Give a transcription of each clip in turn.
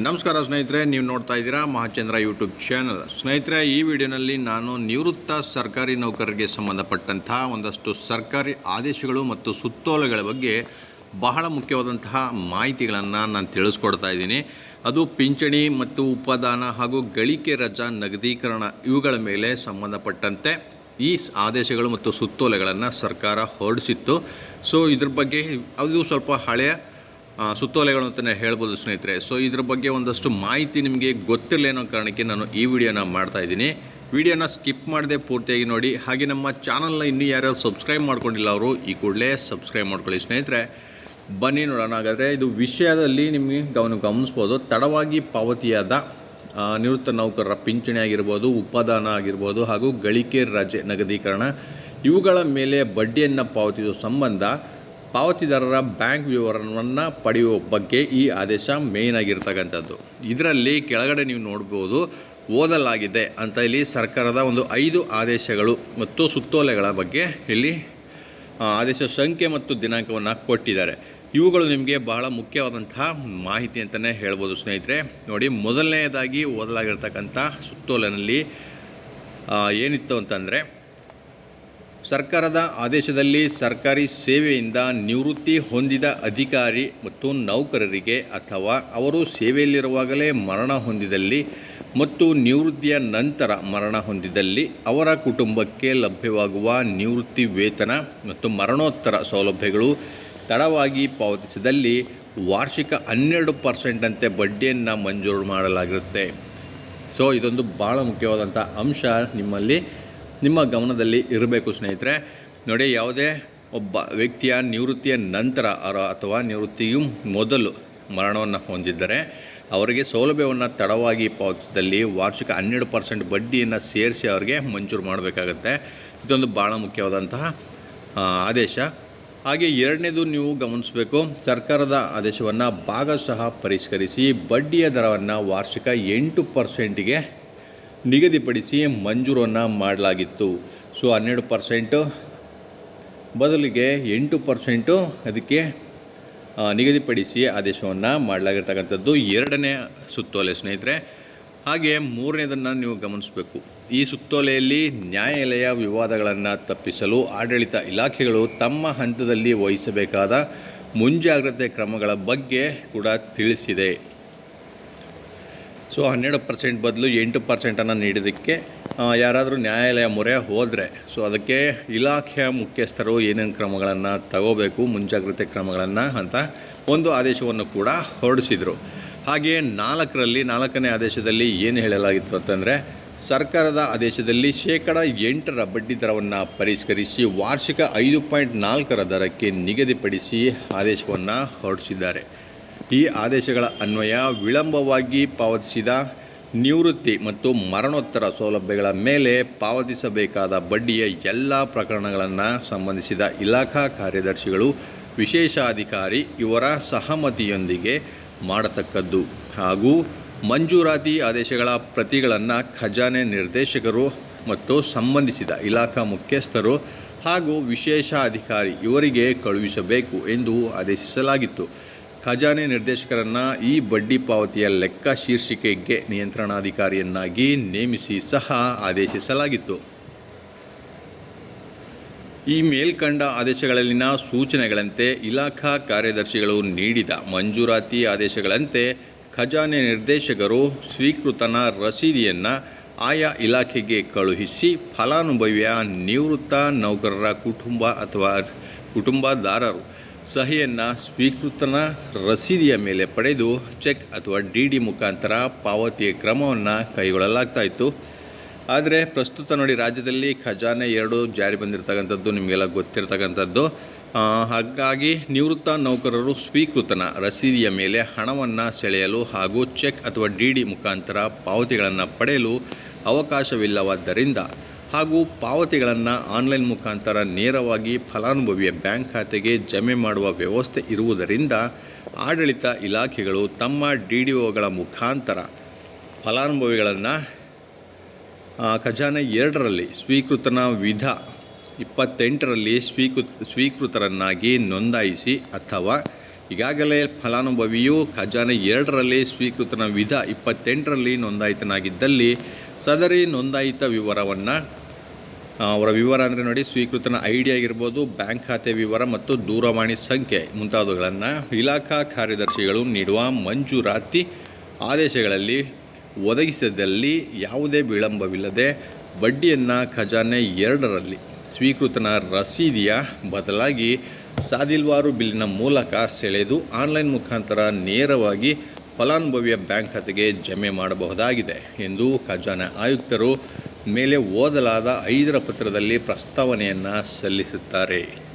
ನಮಸ್ಕಾರ ಸ್ನೇಹಿತರೆ, ನೀವು ನೋಡ್ತಾ ಇದ್ದೀರಾ ಮಹಾಚಂದ್ರ ಯೂಟ್ಯೂಬ್ ಚಾನಲ್. ಸ್ನೇಹಿತರೆ, ಈ ವಿಡಿಯೋನಲ್ಲಿ ನಾನು ನಿವೃತ್ತ ಸರ್ಕಾರಿ ನೌಕರರಿಗೆ ಸಂಬಂಧಪಟ್ಟಂತಹ ಒಂದಷ್ಟು ಸರ್ಕಾರಿ ಆದೇಶಗಳು ಮತ್ತು ಸುತ್ತೋಲೆಗಳ ಬಗ್ಗೆ ಬಹಳ ಮುಖ್ಯವಾದಂತಹ ಮಾಹಿತಿಗಳನ್ನು ನಾನು ತಿಳಿಸ್ಕೊಡ್ತಾ ಇದ್ದೀನಿ. ಅದು ಪಿಂಚಣಿ ಮತ್ತು ಉಪದಾನ ಹಾಗೂ ಗಳಿಕೆ ರಜಾ ನಗದೀಕರಣ ಇವುಗಳ ಮೇಲೆ ಸಂಬಂಧಪಟ್ಟಂತೆ ಈ ಆದೇಶಗಳು ಮತ್ತು ಸುತ್ತೋಲೆಗಳನ್ನು ಸರ್ಕಾರ ಹೊರಡಿಸಿತ್ತು. ಸೊ, ಇದ್ರ ಬಗ್ಗೆ ಅದು ಸ್ವಲ್ಪ ಹಳೆಯ ಸುತ್ತೋಲೆಗಳು ಅಂತಲೇ ಹೇಳ್ಬೋದು ಸ್ನೇಹಿತರೆ. ಸೊ ಇದ್ರ ಬಗ್ಗೆ ಒಂದಷ್ಟು ಮಾಹಿತಿ ನಿಮಗೆ ಗೊತ್ತಿರಲಿ ಅನ್ನೋ ಕಾರಣಕ್ಕೆ ನಾನು ಈ ವಿಡಿಯೋನ ಮಾಡ್ತಾ ಇದ್ದೀನಿ. ವಿಡಿಯೋನ ಸ್ಕಿಪ್ ಮಾಡದೆ ಪೂರ್ತಿಯಾಗಿ ನೋಡಿ. ಹಾಗೆ ನಮ್ಮ ಚಾನಲ್ನ ಇನ್ನೂ ಯಾರ್ಯಾರು ಸಬ್ಸ್ಕ್ರೈಬ್ ಮಾಡ್ಕೊಂಡಿಲ್ಲ ಅವರು, ಈ ಕೂಡಲೇ ಸಬ್ಸ್ಕ್ರೈಬ್ ಮಾಡ್ಕೊಳ್ಳಿ ಸ್ನೇಹಿತರೆ. ಬನ್ನಿ ನೋಡೋಣ. ಹಾಗಾದರೆ ಇದು ವಿಷಯದಲ್ಲಿ ನಿಮಗೆ ಗಮನ ಗಮನಿಸ್ಬೋದು. ತಡವಾಗಿ ಪಾವತಿಯಾದ ನಿವೃತ್ತ ನೌಕರರ ಪಿಂಚಣಿ ಆಗಿರ್ಬೋದು, ಉಪದಾನ ಆಗಿರ್ಬೋದು, ಹಾಗೂ ಗಳಿಕೆ ರಜೆ ನಗದೀಕರಣ. ಇವುಗಳ ಮೇಲೆ ಬಡ್ಡಿಯನ್ನು ಪಾವತಿಸುವ ಸಂಬಂಧ ಪಾವತಿದಾರರ ಬ್ಯಾಂಕ್ ವಿವರವನ್ನು ಪಡೆಯುವ ಬಗ್ಗೆ ಈ ಆದೇಶ ಮೇಯ್ನ್ ಆಗಿರ್ತಕ್ಕಂಥದ್ದು. ಇದರಲ್ಲಿ ಕೆಳಗಡೆ ನೀವು ನೋಡ್ಬೋದು, ಓದಲಾಗಿದೆ ಅಂತ ಇಲ್ಲಿ ಸರ್ಕಾರದ ಒಂದು ಐದು ಆದೇಶಗಳು ಮತ್ತು ಸುತ್ತೋಲೆಗಳ ಬಗ್ಗೆ ಇಲ್ಲಿ ಆದೇಶ ಸಂಖ್ಯೆ ಮತ್ತು ದಿನಾಂಕವನ್ನು ಕೊಟ್ಟಿದ್ದಾರೆ. ಇವುಗಳು ನಿಮಗೆ ಬಹಳ ಮುಖ್ಯವಾದಂತಹ ಮಾಹಿತಿ ಅಂತಲೇ ಹೇಳ್ಬೋದು ಸ್ನೇಹಿತರೆ. ನೋಡಿ, ಮೊದಲನೆಯದಾಗಿ ಓದಲಾಗಿರ್ತಕ್ಕಂಥ ಸುತ್ತೋಲೆನಲ್ಲಿ ಏನಿತ್ತು ಅಂತಂದರೆ ಸರ್ಕಾರದ ಆದೇಶದಲ್ಲಿ ಸರ್ಕಾರಿ ಸೇವೆಯಿಂದ ನಿವೃತ್ತಿ ಹೊಂದಿದ ಅಧಿಕಾರಿ ಮತ್ತು ನೌಕರರಿಗೆ ಅಥವಾ ಅವರು ಸೇವೆಯಲ್ಲಿರುವಾಗಲೇ ಮರಣ ಹೊಂದಿದಲ್ಲಿ ಮತ್ತು ನಿವೃತ್ತಿಯ ನಂತರ ಮರಣ ಹೊಂದಿದಲ್ಲಿ ಅವರ ಕುಟುಂಬಕ್ಕೆ ಲಭ್ಯವಾಗುವ ನಿವೃತ್ತಿ ವೇತನ ಮತ್ತು ಮರಣೋತ್ತರ ಸೌಲಭ್ಯಗಳು ತಡವಾಗಿ ಪಾವತಿಸಿದಲ್ಲಿ ವಾರ್ಷಿಕ ಹನ್ನೆರಡು ಪರ್ಸೆಂಟಂತೆ ಬಡ್ಡಿಯನ್ನು ಮಂಜೂರು ಮಾಡಲಾಗಿರುತ್ತೆ. ಸೊ ಇದೊಂದು ಭಾಳ ಮುಖ್ಯವಾದಂಥ ಅಂಶ ನಿಮ್ಮಲ್ಲಿ ನಿಮ್ಮ ಗಮನದಲ್ಲಿ ಇರಬೇಕು ಸ್ನೇಹಿತರೆ. ನೋಡಿ, ಯಾವುದೇ ಒಬ್ಬ ವ್ಯಕ್ತಿಯ ನಿವೃತ್ತಿಯ ನಂತರ ಅಥವಾ ನಿವೃತ್ತಿಯು ಮೊದಲು ಮರಣವನ್ನು ಹೊಂದಿದ್ದರೆ, ಅವರಿಗೆ ಸೌಲಭ್ಯವನ್ನು ತಡವಾಗಿ ಪಾವತಿಸಿದಲ್ಲಿ ವಾರ್ಷಿಕ ಹನ್ನೆರಡು ಪರ್ಸೆಂಟ್ ಬಡ್ಡಿಯನ್ನು ಸೇರಿಸಿ ಅವರಿಗೆ ಮಂಜೂರು ಮಾಡಬೇಕಾಗತ್ತೆ. ಇದೊಂದು ಭಾಳ ಮುಖ್ಯವಾದಂತಹ ಆದೇಶ. ಹಾಗೆ ಎರಡನೇದು ನೀವು ಗಮನಿಸಬೇಕು, ಸರ್ಕಾರದ ಆದೇಶವನ್ನು ಭಾಗಶಃ ಪರಿಷ್ಕರಿಸಿ ಬಡ್ಡಿಯ ದರವನ್ನು ವಾರ್ಷಿಕ ಎಂಟು ಪರ್ಸೆಂಟಿಗೆ ನಿಗದಿಪಡಿಸಿ ಮಂಜೂರನ್ನು ಮಾಡಲಾಗಿತ್ತು. ಸೊ, ಹನ್ನೆರಡು ಪರ್ಸೆಂಟು. ಬದಲಿಗೆ ಎಂಟು ಪರ್ಸೆಂಟು ಅದಕ್ಕೆ ನಿಗದಿಪಡಿಸಿ ಆದೇಶವನ್ನು ಮಾಡಲಾಗಿರ್ತಕ್ಕಂಥದ್ದು ಎರಡನೇ ಸುತ್ತೋಲೆ, ಸ್ನೇಹಿತರೆ. ಹಾಗೆ ಮೂರನೇದನ್ನು ನೀವು ಗಮನಿಸಬೇಕು. ಈ ಸುತ್ತೋಲೆಯಲ್ಲಿ ನ್ಯಾಯಾಲಯ ವಿವಾದಗಳನ್ನು ತಪ್ಪಿಸಲು ಆಡಳಿತ ಇಲಾಖೆಗಳು ತಮ್ಮ ಹಂತದಲ್ಲಿ ವಹಿಸಬೇಕಾದ ಮುಂಜಾಗ್ರತೆ ಕ್ರಮಗಳ ಬಗ್ಗೆ ಕೂಡ ತಿಳಿಸಿದೆ. ಸೊ ಹನ್ನೆರಡು ಪರ್ಸೆಂಟ್ ಬದಲು ಎಂಟು ಪರ್ಸೆಂಟನ್ನು ನೀಡಿದ್ದಕ್ಕೆ ಯಾರಾದರೂ ನ್ಯಾಯಾಲಯ ಮೊರೆ ಹೋದರೆ ಸೊ ಅದಕ್ಕೆ ಇಲಾಖೆಯ ಮುಖ್ಯಸ್ಥರು ಏನೇನು ಕ್ರಮಗಳನ್ನು ತಗೋಬೇಕು, ಮುಂಜಾಗ್ರತೆ ಕ್ರಮಗಳನ್ನು ಅಂತ ಒಂದು ಆದೇಶವನ್ನು ಕೂಡ ಹೊರಡಿಸಿದರು. ಹಾಗೆಯೇ ನಾಲ್ಕರಲ್ಲಿ, ನಾಲ್ಕನೇ ಆದೇಶದಲ್ಲಿ ಏನು ಹೇಳಲಾಗಿತ್ತು ಅಂತಂದರೆ, ಸರ್ಕಾರದ ಆದೇಶದಲ್ಲಿ ಶೇಕಡ ಎಂಟರ ಬಡ್ಡಿ ದರವನ್ನು ಪರಿಷ್ಕರಿಸಿ ವಾರ್ಷಿಕ ಐದು ಪಾಯಿಂಟ್ ನಾಲ್ಕರ ದರಕ್ಕೆ ನಿಗದಿಪಡಿಸಿ ಆದೇಶವನ್ನು ಹೊರಡಿಸಿದ್ದಾರೆ. ಈ ಆದೇಶಗಳ ಅನ್ವಯ ವಿಳಂಬವಾಗಿ ಪಾವತಿಸಿದ ನಿವೃತ್ತಿ ಮತ್ತು ಮರಣೋತ್ತರ ಸೌಲಭ್ಯಗಳ ಮೇಲೆ ಪಾವತಿಸಬೇಕಾದ ಬಡ್ಡಿಯ ಎಲ್ಲ ಪ್ರಕರಣಗಳನ್ನು ಸಂಬಂಧಿಸಿದ ಇಲಾಖಾ ಕಾರ್ಯದರ್ಶಿಗಳು, ವಿಶೇಷಾಧಿಕಾರಿ ಇವರ ಸಹಮತಿಯೊಂದಿಗೆ ಮಾಡತಕ್ಕದ್ದು. ಹಾಗೂ ಮಂಜೂರಾತಿ ಆದೇಶಗಳ ಪ್ರತಿಗಳನ್ನು ಖಜಾನೆ ನಿರ್ದೇಶಕರು ಮತ್ತು ಸಂಬಂಧಿಸಿದ ಇಲಾಖಾ ಮುಖ್ಯಸ್ಥರು ಹಾಗೂ ವಿಶೇಷ ಅಧಿಕಾರಿ ಇವರಿಗೆ ಕಳುಹಿಸಬೇಕು ಎಂದು ಆದೇಶಿಸಲಾಗಿತ್ತು. ಖಜಾನೆ ನಿರ್ದೇಶಕರನ್ನು ಈ ಬಡ್ಡಿ ಪಾವತಿಯ ಲೆಕ್ಕ ಶೀರ್ಷಿಕೆಗೆ ನಿಯಂತ್ರಣಾಧಿಕಾರಿಯನ್ನಾಗಿ ನೇಮಿಸಿ ಸಹ ಆದೇಶಿಸಲಾಗಿತ್ತು. ಈ ಮೇಲ್ಕಂಡ ಆದೇಶಗಳಲ್ಲಿನ ಸೂಚನೆಗಳಂತೆ ಇಲಾಖಾ ಕಾರ್ಯದರ್ಶಿಗಳು ನೀಡಿದ ಮಂಜೂರಾತಿ ಆದೇಶಗಳಂತೆ ಖಜಾನೆ ನಿರ್ದೇಶಕರು ಸ್ವೀಕೃತನ ರಸೀದಿಯನ್ನು ಆಯಾ ಇಲಾಖೆಗೆ ಕಳುಹಿಸಿ ಫಲಾನುಭವಿಯ ನಿವೃತ್ತ ನೌಕರರ ಕುಟುಂಬ ಅಥವಾ ಕುಟುಂಬದಾರರು ಸಹಿಯನ್ನು ಸ್ವೀಕೃತನ ರಸೀದಿಯ ಮೇಲೆ ಪಡೆದು ಚೆಕ್ ಅಥವಾ ಡಿ ಡಿ ಮುಖಾಂತರ ಪಾವತಿಯ ಕ್ರಮವನ್ನು ಕೈಗೊಳ್ಳಲಾಗ್ತಾ ಇತ್ತು. ಆದರೆ ಪ್ರಸ್ತುತ ನೋಡಿ ರಾಜ್ಯದಲ್ಲಿ ಖಜಾನೆ ಎರಡು ಜಾರಿ ಬಂದಿರತಕ್ಕಂಥದ್ದು, ನಿಮಗೆಲ್ಲ ಗೊತ್ತಿರತಕ್ಕಂಥದ್ದು. ಹಾಗಾಗಿ ನಿವೃತ್ತ ನೌಕರರು ಸ್ವೀಕೃತನ ರಸೀದಿಯ ಮೇಲೆ ಹಣವನ್ನು ಸೆಳೆಯಲು ಹಾಗೂ ಚೆಕ್ ಅಥವಾ ಡಿ ಡಿ ಮುಖಾಂತರ ಪಾವತಿಗಳನ್ನು ಪಡೆಯಲು ಅವಕಾಶವಿಲ್ಲವಾದ್ದರಿಂದ ಹಾಗೂ ಪಾವತಿಗಳನ್ನು ಆನ್ಲೈನ್ ಮುಖಾಂತರ ನೇರವಾಗಿ ಫಲಾನುಭವಿಯ ಬ್ಯಾಂಕ್ ಖಾತೆಗೆ ಜಮೆ ಮಾಡುವ ವ್ಯವಸ್ಥೆ ಇರುವುದರಿಂದ ಆಡಳಿತ ಇಲಾಖೆಗಳು ತಮ್ಮ ಡಿ ಡಿ ಒಗಳ ಮುಖಾಂತರ ಫಲಾನುಭವಿಗಳನ್ನು ಖಜಾನೆ ಎರಡರಲ್ಲಿ ಸ್ವೀಕೃತನ ವಿಧ ಇಪ್ಪತ್ತೆಂಟರಲ್ಲಿ ಸ್ವೀಕೃತ, ಸ್ವೀಕೃತರನ್ನಾಗಿ ನೋಂದಾಯಿಸಿ ಅಥವಾ ಈಗಾಗಲೇ ಫಲಾನುಭವಿಯು ಖಜಾನೆ ಎರಡರಲ್ಲಿ ಸ್ವೀಕೃತನ ವಿಧ ಇಪ್ಪತ್ತೆಂಟರಲ್ಲಿ ನೋಂದಾಯಿತನಾಗಿದ್ದಲ್ಲಿ ಸದರಿ ನೋಂದಾಯಿತ ವಿವರವನ್ನು ಅವರ ವಿವರ ಅಂದರೆ ನೋಡಿ, ಸ್ವೀಕೃತನ ಐ ಡಿ ಆಗಿರ್ಬೋದು, ಬ್ಯಾಂಕ್ ಖಾತೆ ವಿವರ ಮತ್ತು ದೂರವಾಣಿ ಸಂಖ್ಯೆ ಮುಂತಾದವುಗಳನ್ನು ಇಲಾಖಾ ಕಾರ್ಯದರ್ಶಿಗಳು ನೀಡುವ ಮಂಜೂರಾತಿ ಆದೇಶಗಳಲ್ಲಿ ಒದಗಿಸಿದಲ್ಲಿ ಯಾವುದೇ ವಿಳಂಬವಿಲ್ಲದೆ ಬಡ್ಡಿಯನ್ನು ಖಜಾನೆ ಎರಡರಲ್ಲಿ ಸ್ವೀಕೃತನ ರಸೀದಿಯ ಬದಲಾಗಿ ಸಾದಿಲ್ವಾರು ಬಿಲ್ಲಿನ ಮೂಲಕ ಸೆಳೆದು ಆನ್ಲೈನ್ ಮುಖಾಂತರ ನೇರವಾಗಿ ಫಲಾನುಭವಿಯ ಬ್ಯಾಂಕ್ ಖಾತೆಗೆ ಜಮೆ ಮಾಡಬಹುದಾಗಿದೆ ಎಂದು ಖಜಾನೆ ಆಯುಕ್ತರು ಮೇಲೆ ಓದಲಾದ ಐದರ ಪತ್ರದಲ್ಲಿ ಪ್ರಸ್ತಾವನೆಯನ್ನು ಸಲ್ಲಿಸುತ್ತಾರೆ.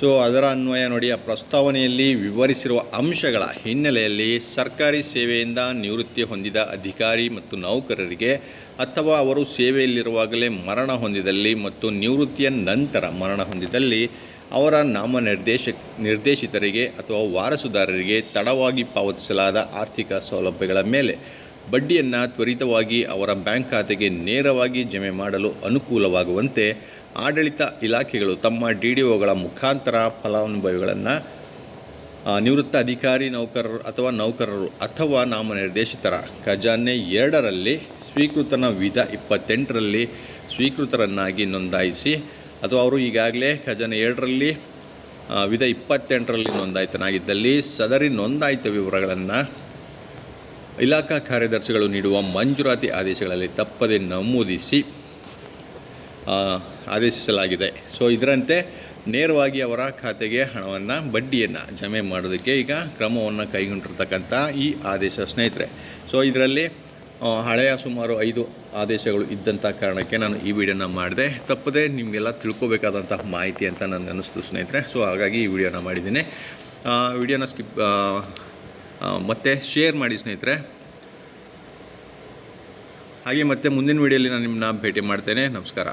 ಸೊ, ಅದರ ಅನ್ವಯ ನೋಡಿ, ಆ ಪ್ರಸ್ತಾವನೆಯಲ್ಲಿ ವಿವರಿಸಿರುವ ಅಂಶಗಳ ಹಿನ್ನೆಲೆಯಲ್ಲಿ ಸರ್ಕಾರಿ ಸೇವೆಯಿಂದ ನಿವೃತ್ತಿ ಹೊಂದಿದ ಅಧಿಕಾರಿ ಮತ್ತು ನೌಕರರಿಗೆ ಅಥವಾ ಅವರು ಸೇವೆಯಲ್ಲಿರುವಾಗಲೇ ಮರಣ ಹೊಂದಿದಲ್ಲಿ ಮತ್ತು ನಿವೃತ್ತಿಯ ನಂತರ ಮರಣ ಹೊಂದಿದಲ್ಲಿ ಅವರ ನಾಮ ನಿರ್ದೇಶ ನಿರ್ದೇಶಿತರಿಗೆ ಅಥವಾ ವಾರಸುದಾರರಿಗೆ ತಡವಾಗಿ ಪಾವತಿಸಲಾದ ಆರ್ಥಿಕ ಸೌಲಭ್ಯಗಳ ಮೇಲೆ ಬಡ್ಡಿಯನ್ನು ತ್ವರಿತವಾಗಿ ಅವರ ಬ್ಯಾಂಕ್ ಖಾತೆಗೆ ನೇರವಾಗಿ ಜಮೆ ಮಾಡಲು ಅನುಕೂಲವಾಗುವಂತೆ ಆಡಳಿತ ಇಲಾಖೆಗಳು ತಮ್ಮ ಡಿ ಡಿ ಒಗಳ ಮುಖಾಂತರ ಫಲಾನುಭವಿಗಳನ್ನು ನಿವೃತ್ತ ಅಧಿಕಾರಿ ನೌಕರರು ಅಥವಾ ನೌಕರರು ಅಥವಾ ನಾಮನಿರ್ದೇಶಿತರ ಖಜಾನೆ ಎರಡರಲ್ಲಿ ಸ್ವೀಕೃತನ ವಿಧ ಇಪ್ಪತ್ತೆಂಟರಲ್ಲಿ ಸ್ವೀಕೃತರನ್ನಾಗಿ ನೋಂದಾಯಿಸಿ, ಅಥವಾ ಅವರು ಈಗಾಗಲೇ ಖಜಾನೆ ಎರಡರಲ್ಲಿ ವಿಧ ಇಪ್ಪತ್ತೆಂಟರಲ್ಲಿ ನೋಂದಾಯಿತನಾಗಿದ್ದಲ್ಲಿ ಸದರಿ ನೋಂದಾಯಿತ ವಿವರಗಳನ್ನು ಇಲಾಖಾ ಕಾರ್ಯದರ್ಶಿಗಳು ನೀಡುವ ಮಂಜೂರಾತಿ ಆದೇಶಗಳಲ್ಲಿ ತಪ್ಪದೆ ನಮೂದಿಸಿ ಆದೇಶಿಸಲಾಗಿದೆ. ಸೊ ಇದರಂತೆ ನೇರವಾಗಿ ಅವರ ಖಾತೆಗೆ ಹಣವನ್ನು, ಬಡ್ಡಿಯನ್ನು ಜಮೆ ಮಾಡೋದಕ್ಕೆ ಈಗ ಕ್ರಮವನ್ನು ಕೈಗೊಂಡಿರ್ತಕ್ಕಂಥ ಈ ಆದೇಶ ಸ್ನೇಹಿತರೆ. ಸೊ ಇದರಲ್ಲಿ ಹಳೆಯ ಸುಮಾರು ಐದು ಆದೇಶಗಳು ಇದ್ದಂಥ ಕಾರಣಕ್ಕೆ ನಾನು ಈ ವಿಡಿಯೋನ ಮಾಡಿದೆ. ತಪ್ಪದೆ ನಿಮಗೆಲ್ಲ ತಿಳ್ಕೊಬೇಕಾದಂಥ ಮಾಹಿತಿ ಅಂತ ನನಗೆ ಅನ್ನಿಸ್ತು ಸ್ನೇಹಿತರೆ. ಸೊ ಹಾಗಾಗಿ ಈ ವಿಡಿಯೋನ ಮಾಡಿದ್ದೀನಿ. ವಿಡಿಯೋನ ಸ್ಕಿಪ್ ಮತ್ತು ಶೇರ್ ಮಾಡಿ ಸ್ನೇಹಿತರೆ. ಹಾಗೆ ಮತ್ತೆ ಮುಂದಿನ ವಿಡಿಯೋಲಿ ನಾನು ನಿಮ್ಮನ್ನ ಭೇಟಿ ಮಾಡ್ತೇನೆ. ನಮಸ್ಕಾರ.